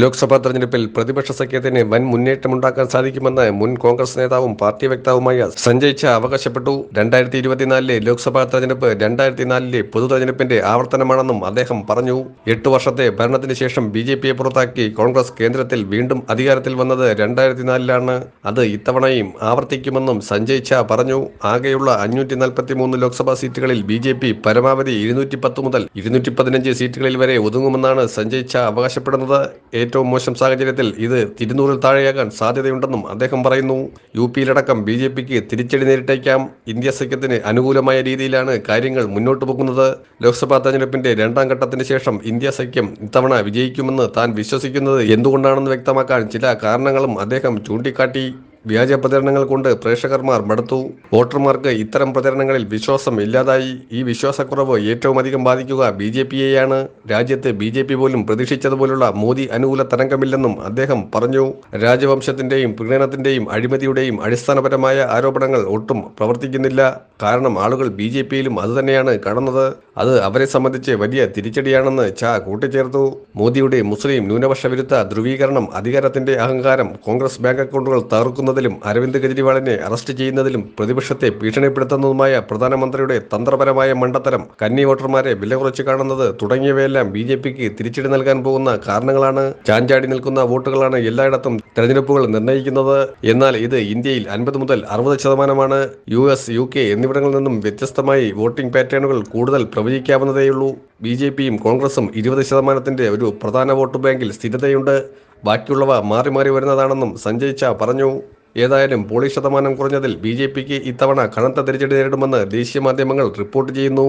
ലോക്സഭാ തെരഞ്ഞെടുപ്പിൽ പ്രതിപക്ഷ സഖ്യത്തിന് വൻ മുന്നേറ്റമുണ്ടാക്കാൻ സാധിക്കുമെന്ന് മുൻ കോൺഗ്രസ് നേതാവും പാർട്ടി വക്താവുമായ സഞ്ജയ് ഝാ അവകാശപ്പെട്ടു. രണ്ടായിരത്തി ഇരുപത്തിനാലിലെ ലോക്സഭാ തെരഞ്ഞെടുപ്പ് രണ്ടായിരത്തി നാലിലെ പൊതു തെരഞ്ഞെടുപ്പിന്റെ ആവർത്തനമാണെന്നും അദ്ദേഹം പറഞ്ഞു. എട്ട് വർഷത്തെ ഭരണത്തിന് ശേഷം ബി ജെ പിയെ പുറത്താക്കി കോൺഗ്രസ് കേന്ദ്രത്തിൽ വീണ്ടും അധികാരത്തിൽ വന്നത് രണ്ടായിരത്തി നാലിലാണ് അത് ഇത്തവണയും ആവർത്തിക്കുമെന്നും സഞ്ജയ് ഝാ പറഞ്ഞു. ആകെയുള്ള അഞ്ഞൂറ്റി നാൽപ്പത്തി മൂന്ന് ലോക്സഭാ സീറ്റുകളിൽ ബി ജെ പി പരമാവധി ഇരുന്നൂറ്റി പത്ത് മുതൽ ഇരുന്നൂറ്റി പതിനഞ്ച് സീറ്റുകളിൽ വരെ ഒതുങ്ങുമെന്നാണ് സഞ്ജയ് ഝാ അവകാശപ്പെടുന്നത്. ഏറ്റവും മോശം സാഹചര്യത്തിൽ ഇത് തിരുനൂറിൽ താഴെയാകാൻ സാധ്യതയുണ്ടെന്നും അദ്ദേഹം പറയുന്നു. യു പിയിലടക്കം ബി ജെ പിക്ക് തിരിച്ചടി നേരിട്ടേക്കാം. ഇന്ത്യ സഖ്യത്തിന് അനുകൂലമായ രീതിയിലാണ് കാര്യങ്ങൾ മുന്നോട്ട് പോകുന്നത്. ലോക്സഭാ തെരഞ്ഞെടുപ്പിന്റെ രണ്ടാം ഘട്ടത്തിന് ശേഷം ഇന്ത്യ സഖ്യം ഇത്തവണ വിജയിക്കുമെന്ന് താൻ വിശ്വസിക്കുന്നത് എന്തുകൊണ്ടാണെന്ന് വ്യക്തമാക്കാൻ ചില കാരണങ്ങളും അദ്ദേഹം ചൂണ്ടിക്കാട്ടി. വ്യാജ പ്രചരണങ്ങൾ കൊണ്ട് പ്രേക്ഷകർമാർ മടുത്തു. വോട്ടർമാർക്ക് ഇത്തരം പ്രചരണങ്ങളിൽ വിശ്വാസം ഇല്ലാതായി. ഈ വിശ്വാസക്കുറവ് ഏറ്റവും അധികം ബാധിക്കുക ബി ജെ പിയെയാണ്. രാജ്യത്ത് ബി ജെ പി പോലും പ്രതീക്ഷിച്ചതുപോലുള്ള മോദി അനുകൂല തരംഗമില്ലെന്നും അദ്ദേഹം പറഞ്ഞു. രാജവംശത്തിന്റെയും പ്രീണനത്തിന്റെയും അഴിമതിയുടെയും അടിസ്ഥാനപരമായ ആരോപണങ്ങൾ ഒട്ടും പ്രവർത്തിക്കുന്നില്ല. കാരണം ആളുകൾ ബി ജെ പിയിലും അതുതന്നെയാണ് കാണുന്നത്. അത് അവരെ സംബന്ധിച്ച് വലിയ തിരിച്ചടിയാണെന്ന് ചാ കൂട്ടിച്ചേർത്തു. മോദിയുടെ മുസ്ലിം ന്യൂനപക്ഷ വിരുദ്ധ ധ്രുവീകരണം അധികാരത്തിന്റെ അഹങ്കാരം കോൺഗ്രസ് ബാങ്ക് അക്കൗണ്ടുകൾ തകർക്കുന്നതിലും അരവിന്ദ് കെജ്രിവാളിനെ അറസ്റ്റ് ചെയ്യുന്നതിലും പ്രതിപക്ഷത്തെ ഭീഷണിപ്പെടുത്തുന്നതുമായ പ്രധാനമന്ത്രിയുടെ തന്ത്രപരമായ മണ്ടത്തരം കന്നി വോട്ടർമാരെ വില കുറച്ച് കാണുന്നത് തുടങ്ങിയവയെല്ലാം ബി ജെ പിക്ക് തിരിച്ചടി നൽകാൻ പോകുന്ന കാരണങ്ങളാണ്. ചാഞ്ചാടി നിൽക്കുന്ന വോട്ടുകളാണ് എല്ലായിടത്തും തെരഞ്ഞെടുപ്പുകൾ നിർണയിക്കുന്നത് എന്നാൽ ഇത് ഇന്ത്യയിൽ അൻപത് മുതൽ അറുപത് ശതമാനമാണ്. യു എസ് യു കെ എന്നിവിടങ്ങളിൽ നിന്നും വ്യത്യസ്തമായി വോട്ടിംഗ് പാറ്റേണുകൾ കൂടുതൽ പ്രവചിക്കാവുന്നതേയുള്ളൂ. ബി ജെ പിയും കോൺഗ്രസും ഇരുപത് ശതമാനത്തിന്റെ ഒരു പ്രധാന വോട്ട് ബാങ്കിൽ സ്ഥിരതയുണ്ട്. ബാക്കിയുള്ളവ മാറി മാറി വരുന്നതാണെന്നും സഞ്ജയ് ഛ പറഞ്ഞു. ഏതായാലും പോളിംഗ് ശതമാനം കുറഞ്ഞതിൽ ബി ജെ പിക്ക് ഇത്തവണ കനത്ത തിരിച്ചടി നേരിടുമെന്ന് ദേശീയ മാധ്യമങ്ങൾ റിപ്പോർട്ട് ചെയ്യുന്നു.